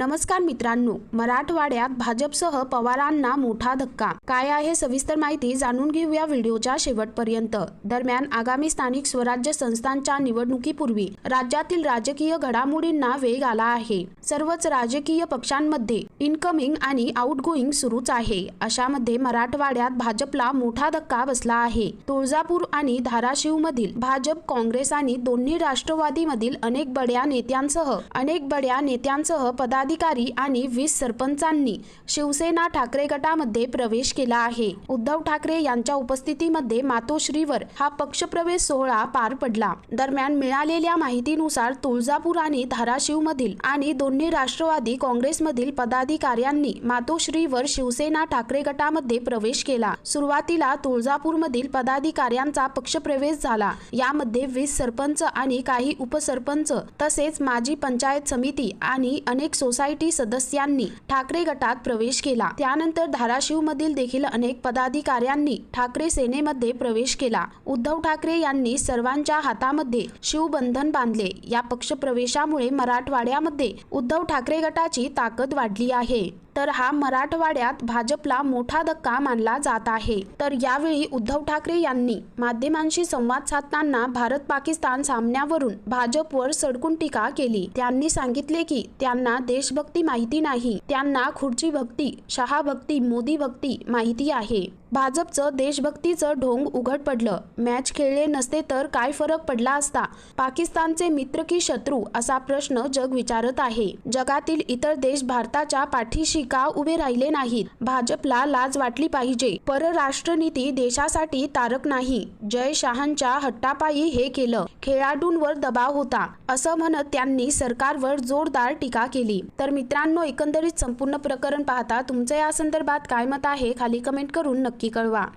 नमस्कार मित्रांनो मराठवाड्यात भाजपसह पवारांना मोठा धक्का. काय आहे सविस्तर माहिती जाणून घेऊया व्हिडिओच्या शेवटपर्यंत. दरम्यान आगामी स्थानिक स्वराज्य संस्थांच्या निवडणुकीपूर्वी राज्यातील राजकीय घडामोडींना वेग आला आहे. सर्वच राजकीय पक्षांमध्ये इनकमिंग आणि आउटगोईंग सुरूच आहे. अशामध्ये मराठवाड्यात भाजपला मोठा धक्का बसला आहे. तुळजापूर आणि धाराशिव मधील भाजप काँग्रेस आणि दोन्ही राष्ट्रवादीमधील अनेक बड्या नेत्यांसह अनेक बड्या नेत्यांसह पदाधिकारी आणि वीस सरपंचांनी शिवसेना ठाकरे गटामध्ये प्रवेश केला आहे. उद्धव ठाकरे यांच्या उपस्थितीमध्ये मातोश्रीवर हा पक्षप्रवेश सोहळा पार पडला. दरम्यान मिळालेल्या माहितीनुसार तुळजापूर आणि धाराशिव मधील आणि दोन्ही राष्ट्रवादी काँग्रेसमधील पदाधिकाऱ्यांनी मातोश्रीवर शिवसेना ठाकरे गटामध्ये प्रवेश केला. सुरुवातीला तुळजापूरमधील पदाधिकाऱ्यांचा पक्षप्रवेश झाला. यामध्ये वीस सरपंच आणि काही उपसरपंच तसेच माजी पंचायत समिती आणि अनेक सोसायटी सोसायटी सदस्यांनी ठाकरे गटात प्रवेश केला. त्यानंतर धाराशिव मधील देखील अनेक पदाधिकाऱ्यांनी ठाकरे सेनेमध्ये प्रवेश केला. उद्धव ठाकरे यांनी सर्वांच्या हातामध्ये शिवबंधन बांधले. या पक्षप्रवेशामुळे मराठवाड्यामध्ये उद्धव ठाकरे गटाची ताकद वाढली आहे. तर हा मराठवाड्यात भाजपला मोठा धक्का मानला जात आहे. तर यावेळी उद्धव ठाकरे यांनी माध्यमांशी संवाद साधताना भारत पाकिस्तान सामन्यावरून भाजपवर सडकून टीका केली. त्यांनी सांगितले की त्यांना देशभक्ती माहिती नाही. त्यांना खुर्ची भक्ती शहा भक्ती मोदी भक्ती माहिती आहे. भाजपचं देशभक्तीचं ढोंग उघड पडलं. मॅच खेळले नसते तर काय फरक पडला असता? पाकिस्तानचे मित्र की शत्रू? असा प्रश्न जग विचारत आहे. जगातील इतर देश भारताच्या पाठीशी का उभे राहिले नाहीत? भाजपला लाज वाटली पाहिजे. परराष्ट्र नीती देशासाठी तारक नाही. जय शहांच्या हट्टापायी हे केलं. खेळाडूंवर दबाव होता. असं म्हणत त्यांनी सरकारवर जोरदार टीका केली. तर मित्रांनो एकंदरीत संपूर्ण प्रकरण पाहता तुमचं या संदर्भात काय मत आहे? खाली कमेंट करून नक्की નક્કી કરવા